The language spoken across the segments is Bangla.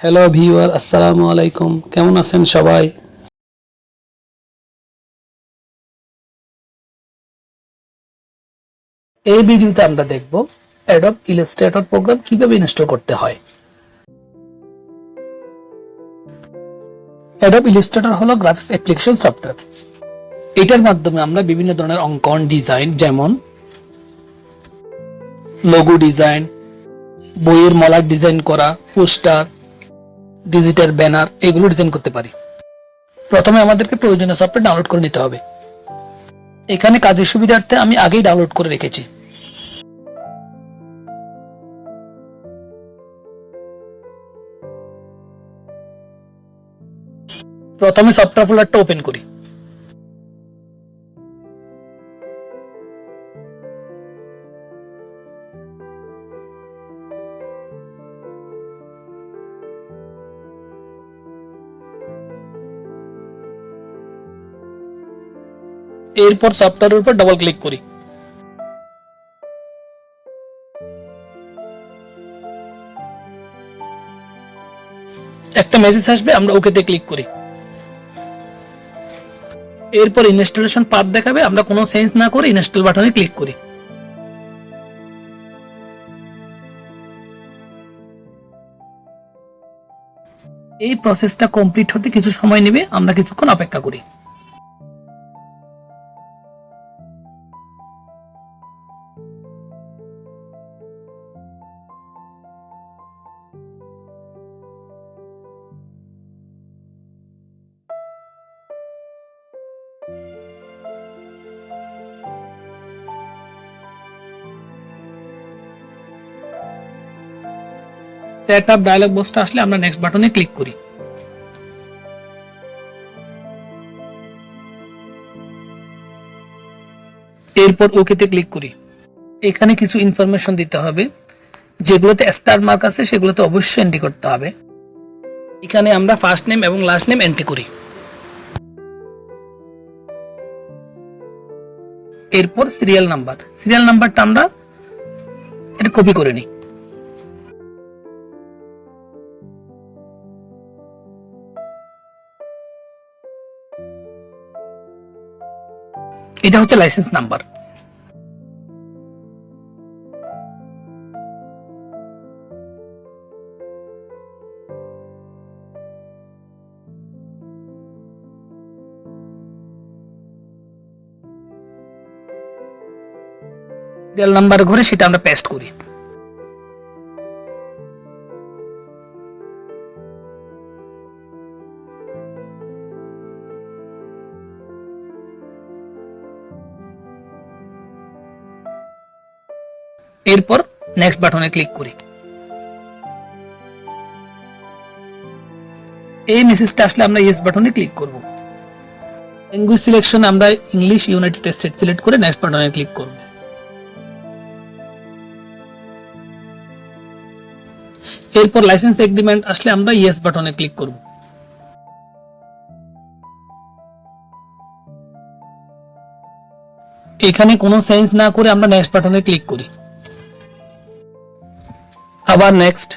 হ্যালো ভিউয়ার আসসালামু আলাইকুম কেমন আছেন সবাই? এই ভিডিওতে আমরা দেখব অ্যাডব ইলাস্ট্রেটর প্রোগ্রাম কীভাবে ইনস্টল করতে হয়। অ্যাডব ইলাস্ট্রেটর হলো গ্রাফিক্স অ্যাপ্লিকেশন সফটওয়্যার এটার মাধ্যমে আমরা বিভিন্ন ধরনের অঙ্কন ডিজাইন যেমন লোগো ডিজাইন বইয়ের মলার ডিজাইন করা পোস্টার ডিজিটাল ব্যানার এগুলো ডিজাইন করতে পারি। প্রথমে আমাদেরকে প্রয়োজনীয় সফটওয়্যার ডাউনলোড করে নিতে হবে। এখানে কাজের সুবিধার্থে আমি আগেই ডাউনলোড করে রেখেছি। প্রথমে সফটওয়্যার ফোল্ডারটা ওপেন করি। এরপর সফটওয়্যারের উপর ডাবল ক্লিক করি। একটা মেসেজ আসবে, আমরা ওকেতে ক্লিক করি। এরপর ইনস্টলেশন পাথ দেখাবে, আমরা কোনো চেঞ্জ না করে ইনস্টল বাটনে ক্লিক করি। এই প্রসেসটা কমপ্লিট হতে কিছু সময় নেবে, আমরা কিছুক্ষণ অপেক্ষা করি। সেট আপ ডায়লগ বক্সটা আসলে আমরা নেক্সট বাটনে ক্লিক করি। এরপর ওকেতে ক্লিক করি। এখানে কিছু ইনফরমেশন দিতে হবে। যেগুলোতে স্টার মার্ক আছে, সেগুলোতে অবশ্যই এন্ট্রি করতে হবে। এখানে আমরা ফার্স্ট নেম এবং লাস্ট নেম এন্ট্রি করি। এরপর সিরিয়াল নাম্বার সিরিয়াল নাম্বারটা আমরা এটা কপি করে নিই। এটা হচ্ছে লাইসেন্স নাম্বার। নাম্বার ঘুরে সেটা আমরা পেস্ট করি। এরপর নেক্সট বাটনে ক্লিক করি। এই মেসেজটা আসলে আমরা ইয়েস বাটনে ক্লিক করব। ল্যাঙ্গুয়েজ সিলেকশন আমরা ইংলিশ ইউনাইটেড স্টেট সিলেক্ট করে নেক্সট বাটনে ক্লিক করব। এরপর লাইসেন্স এগ্রিমেন্ট আসলে আমরা ইয়েস বাটনে ক্লিক করব। এখানে কোনো চেঞ্জ না করে আমরা নেক্সট বাটনে ক্লিক করি। আবার নেক্সট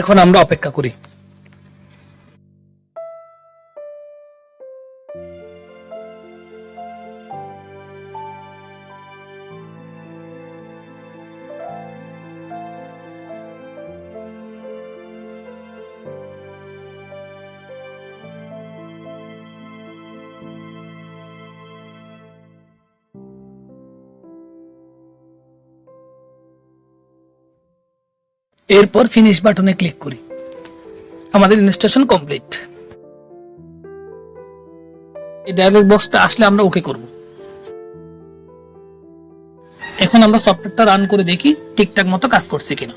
এখন আমরা অপেক্ষা করি। এরপর ফিনিশ বাটনে ক্লিক করি। আমাদের ইনস্টলেশন কমপ্লিট এই ডায়ালগ বক্সটা আসলে আমরা ওকে করব। এখন আমরা সফটওয়্যারটা রান করে দেখি, ঠিকঠাক মতো কাজ করছে কিনা।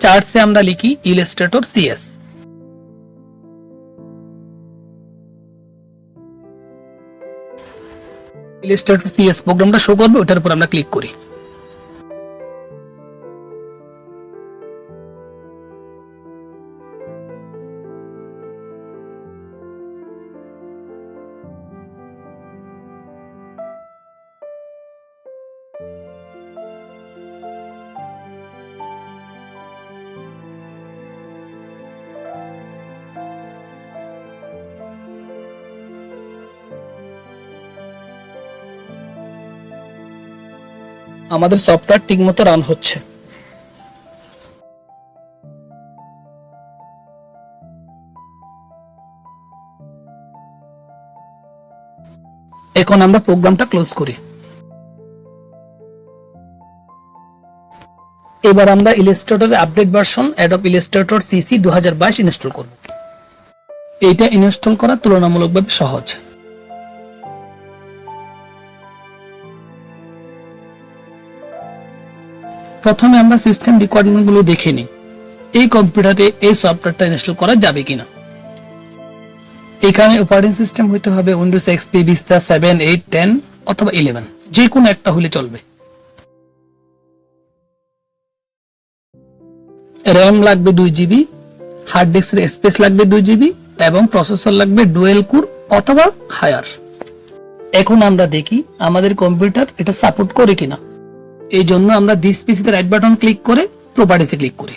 চার্টসে আমরা লিখি ইলাস্ট্রেটর সিএস। ইলাস্ট্রেটর সিএস প্রোগ্রামটা শো করবে ওটার উপর আমরা ক্লিক করি। আমাদের সফটওয়্যার ঠিকমতো রান হচ্ছে। এখন আমরা প্রোগ্রামটা ক্লোজ করি। এবার আমরা ইলাস্ট্রেটরের update version Adobe Illustrator CC দু হাজার বাইশ ইনস্টল করব। এইটা ইনস্টল করা তুলনামূলকভাবে সহজ। প্রথমে আমরা সিস্টেম রিকোয়ারমেন্টগুলো দেখে নিই। এই কম্পিউটারে এই সফটওয়্যারটা ইনস্টল করা যাবে কিনা। এখানে অপারেটিং সিস্টেম হইতে হবে Windows XP Vista seven eight ten অথবা ইলেভেন যে কোনো একটা হলে চলবে। র্যাম লাগবে দুই জিবি হার্ড ডিস্কের স্পেস লাগবে দুই জিবি এবং প্রসেসর লাগবে ডুয়েল কোর অথবা হায়ার এখন আমরা দেখি আমাদের কম্পিউটার এটা সাপোর্ট করে কিনা। এই জন্য আমরা দিস পিসিতে রাইট বাটন ক্লিক করে প্রপার্টিসে ক্লিক করি।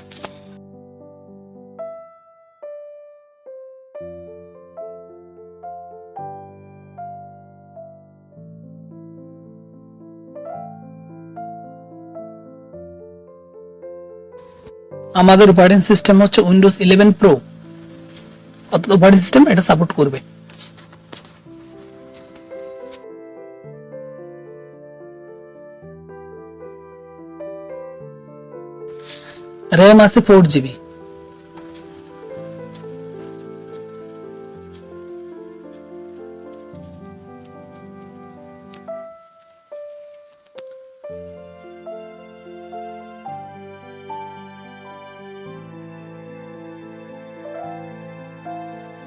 আমাদের অপারেটিং সিস্টেম হচ্ছে Windows eleven pro operating system এটা সাপোর্ট করবে। র্যাম আছে ফোর জিবি।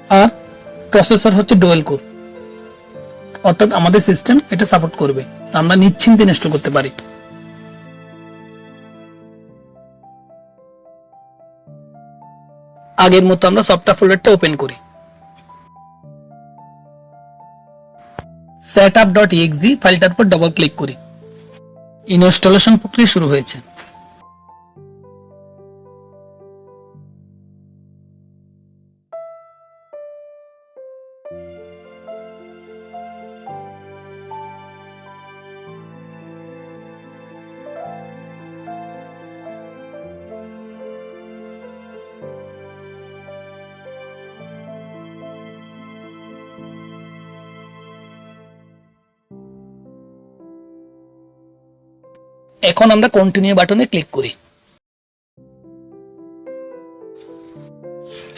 আর প্রসেসর হচ্ছে ডুয়েল কোর। অর্থাৎ আমাদের সিস্টেম এটা সাপোর্ট করবে। আমরা নিশ্চিন্তে ইনস্টল করতে পারি। আগের মতো আমরা সফটওয়্যার ফোল্ডারটা ওপেন করি। এক্সি ফাইলটার উপর ডবল ক্লিক করি। ইনস্টলেশন প্রক্রিয়া শুরু হয়েছে। এখন আমরা কন্টিনিউ বাটনে ক্লিক করি।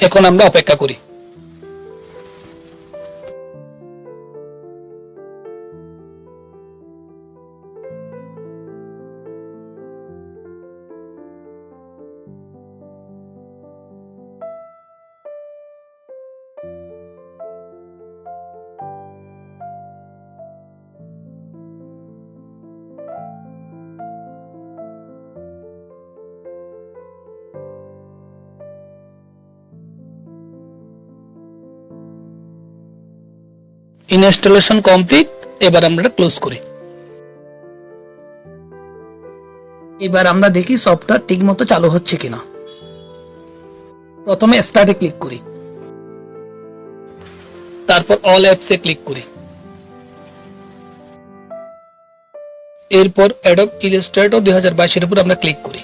এখন আমরা অপেক্ষা করি। ইনস্টলেশন কমপ্লিট, এবার আমরা ক্লোজ করি। এবার আমরা দেখি সফটওয়্যার ঠিকমতো চালু হচ্ছে কিনা। প্রথমে স্টার্টে ক্লিক করি। তারপর অল অ্যাপসে ক্লিক করি। এরপর অ্যাডব ইলাস্ট্রেটর দুই হাজার বাইশের উপর আমরা ক্লিক করি।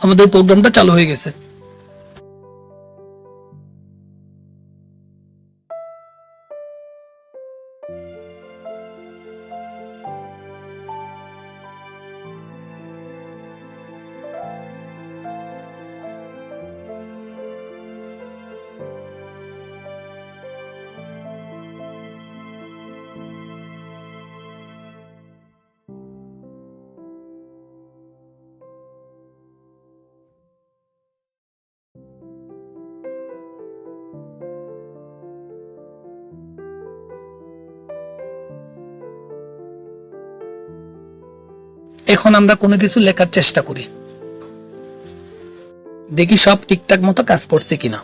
আমাদের প্রোগ্রামটা চালু হয়ে গেছে। এখন আমরা কোনো কিছু লেখার চেষ্টা করি। দেখি সব ঠিকঠাক মতো কাজ করছে কিনা।